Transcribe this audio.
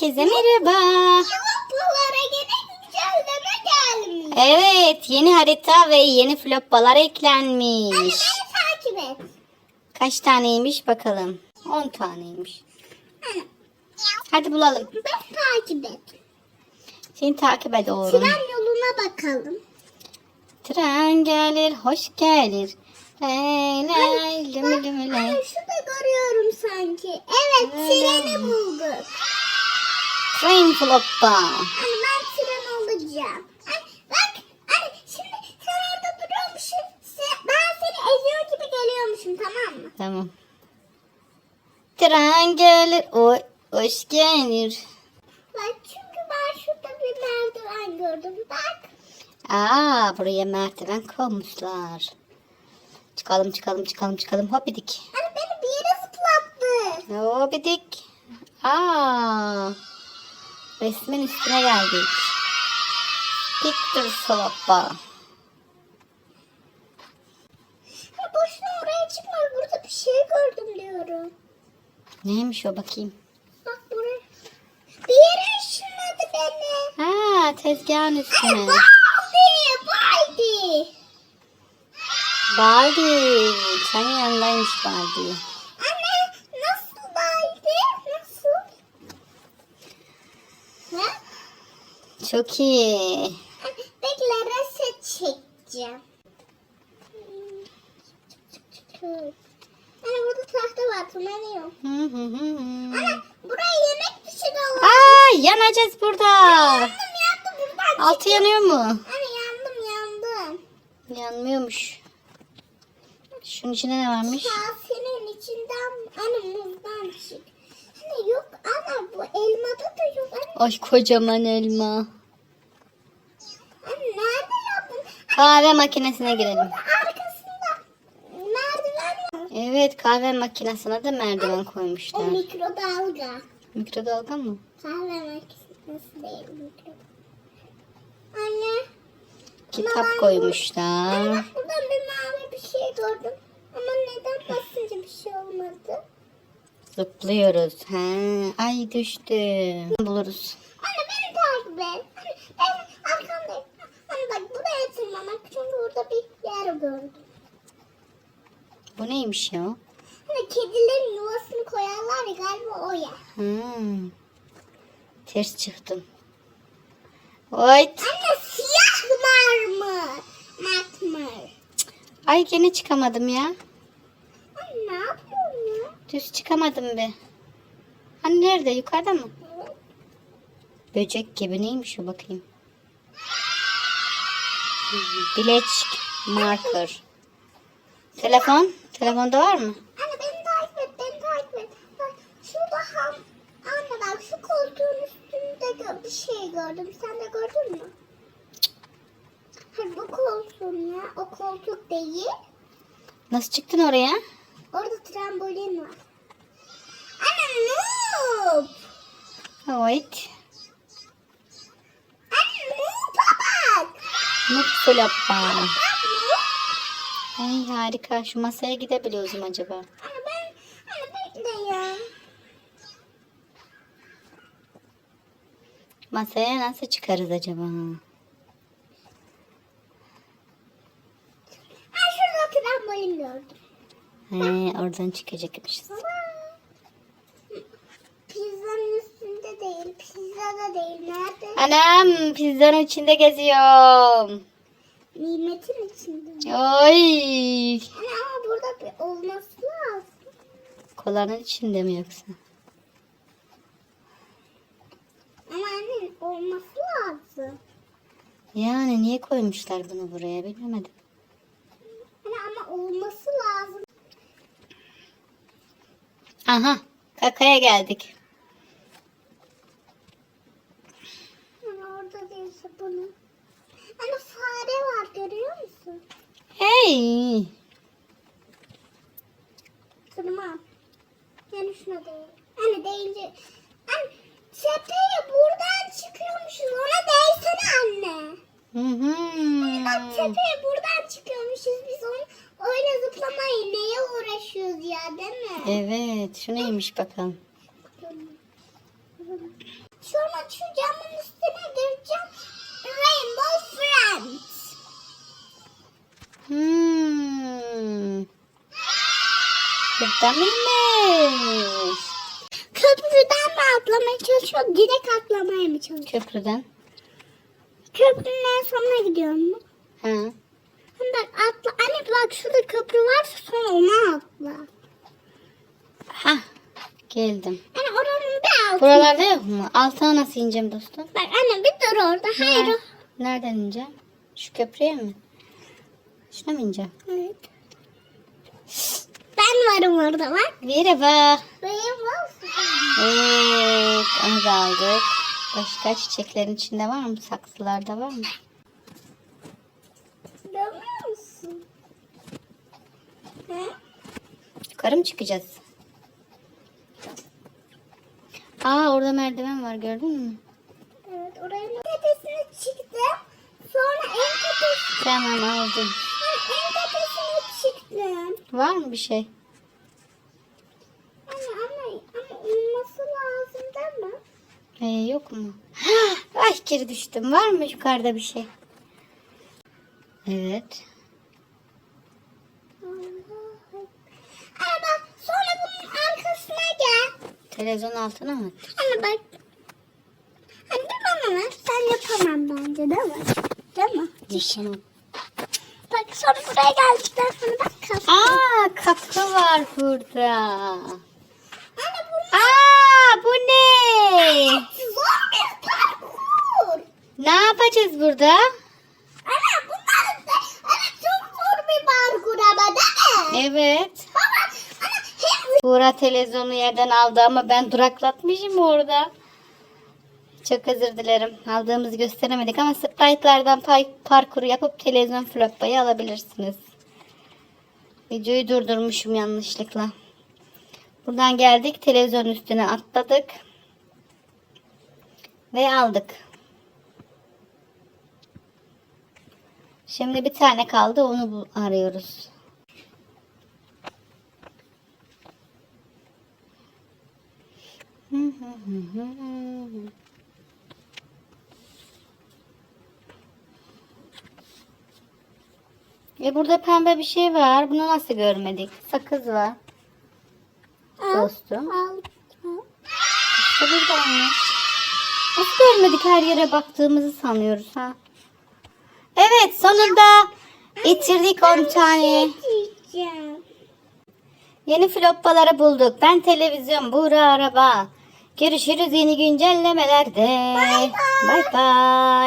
Herkese merhaba. Floplara yine güncelleme gelmiş. Evet yeni harita ve yeni floppalar Anne eklenmiş. beni takip et. Kaç taneymiş bakalım. 10 taneymiş. Anne, Hadi bulalım. beni takip et. Seni takip et oğlum. Tren yoluna bakalım. Tren gelir, hoş gelir. Lay lay lümü lümü lay. Anne şurada görüyorum sanki. Evet treni bulduk. Train floppa. Anne ben tren olacağım. Anne bak anne şimdi sen orada duruyormuşsun. Ben seni eziyor gibi geliyormuşum tamam mı? Tamam. Tren gelir, o hoş gelir. Bak çünkü ben şurada bir merdiven gördüm. Bak. Aa buraya merdiven koymuşlar. Çıkalım çıkalım çıkalım çıkalım hopidik. Anne beni bir yere zıplattı. Hopidik. Aa resmin üstüne geldik. Picture floppa. Ya boşuna oraya çıkma. Burada bir şey gördüm diyorum. Neymiş o bakayım. Bak buraya. Bir yere ışınladı beni. Ha tezgahın üstüne. Baldi, Baldi. Baldi. Senin yanındaymış Baldi. Anne nasıl Baldi? Nasıl? Ha? Çok iyi. Bekle reset çekeceğim. Anne burada tahta var tırmanıyorum. Anne buraya yemek pişir Allah. Aa yanacağız burada. Yandım yandım buradan Altı yanıyor mu? Anne yandım yandım. Yanmıyormuş. Şunun içinde ne varmış? Kasenin içinden anne muzdan çık. Anne yok ana bu elmada da yok. Ay kocaman elma. anne nerede yaptın? Kahve makinesine girelim. Arkasında merdiven var. Evet kahve makinesine de merdiven O koymuşlar. mikrodalga. Mikrodalga mı? Kahve makinesi değil mikrodalga. Anne. Kitap Anne, koymuşlar. Anne buradan bir mavi bir şey gördüm. Ama neden basınca bir şey olmadı? Zıplıyoruz. He. Ay düştü. Buluruz. Anne beni takip et. Anne ben arkandayım. Anne bak tırmanmak çünkü burada bir yer gördüm. Bu neymiş ya? Hani kedilerin yuvasını koyarlar ya galiba o yer. Hmm. Ters çıktım. Oyt. Anne siyah marmı. Matmır. Ay gene çıkamadım ya. Anne ne yapıyorsun ya? Düz çıkamadım be. Hani nerede? Yukarıda mı? Evet. Böcek gibi neymiş o bakayım. Bileçik marker. Telefon? Telefonda var mı? Anne beni takip et, beni takip et. Bak şurada ham. Anne bak şu koltuğun üstünde bir şey gördüm. Sen de gördün mü? Hayır bu koltuğun ya. O koltuk değil. Nasıl çıktın oraya? Orada trambolin var. Anne noob. Evet. Anne noob'a bak. Bak noob. Ay harika. Şu masaya gidebiliyoruz mu acaba? Ben. Masaya nasıl çıkarız acaba? Ha şurada trambolin gördüm. He, oradan çıkacakmışız. Baba. Pizzanın değil, pizzada değil. Nerede? Anam pizzanın içinde geziyorum. Nimetin içinde. Ay. Anne ama burada bir olması lazım. Kolanın içinde mi yoksa? Ama anne olması lazım. Yani niye koymuşlar bunu buraya bilemedim. Anne ama olması lazım. Aha kakaya geldik. Anne değilse bunu. Anne fare var görüyor musun? Hey. Tırman. Yani şuna değil. Anne deyince. Anne tepeye buradan çıkıyormuşuz. Ona değsene anne. Hı hı. Bak tepeye buradan çıkıyormuşuz. Biz onu öyle zıplamayı neye uğraşıyoruz ya değil mi? Evet şu neymiş bakalım. Sonra şu camın üstüne gireceğim. Rainbow Friends. Hmm. Mıymış? Köprüden mi atlamaya çalışıyor? Direkt atlamaya mı çalışıyor? Köprüden. Köprünün en sonuna gidiyor mu? Hani bak atla. Anne bak şurada köprü varsa sonra ona atla. Ha. Geldim. Anne oranın bir. Buralarda yok mu? Altına nasıl ineceğim dostum? Bak anne bir dur orada. Hayır. Ha, Nereden ineceğim? Şu köprüye mi? Şuna mı ineceğim? Evet. Ben varım orada bak. Merhaba. Rainbow Evet. Onu da aldık. Başka çiçeklerin içinde var mı? Saksılarda var mı? Görüyor musun? He? Yukarı mı çıkacağız? Aa orada merdiven var gördün mü? Evet oraya tepesine çıktım. Sonra en tepesine, Tamam aldım. en tepesine çıktım. Var mı bir şey? Anne ama, ama olması lazım değil mi? Ee, yok mu? Ay geri düştüm. Var mı yukarıda bir şey? Evet. Allah'ım. Anne bak sonra bunun arkasına gel. Televizyon altına mı? Anne bak. Anne bana ver. Sen yapamam bence değil mi? Değil mi? Tamam. Bak sonra buraya geldikten sonra bak kafam. Aa kapı var burada. Anne bu Aa bu ne? zor bir parkur. Ne yapacağız burada? Ana bunlar da ana çok zor bir parkur ama değil mi? Evet. Baba ana Buğra televizyonu yerden aldı ama ben duraklatmışım orada. Çok özür dilerim. Aldığımızı gösteremedik ama sprite'lardan parkuru yapıp televizyon flopbayı alabilirsiniz. Videoyu durdurmuşum yanlışlıkla. Buradan geldik. Televizyon üstüne atladık. Ve aldık. Şimdi bir tane kaldı. Onu arıyoruz. E burada pembe bir şey var. Bunu nasıl görmedik? Sakız var. Dostum. al. al. İşte buradaymış. Nasıl görmedik her yere baktığımızı sanıyoruz ha. Evet sonunda bitirdik 10 tane. Diyeceğim. Yeni floppaları bulduk. Ben televizyon, Buğra araba. Görüşürüz yeni güncellemelerde. Bye bye.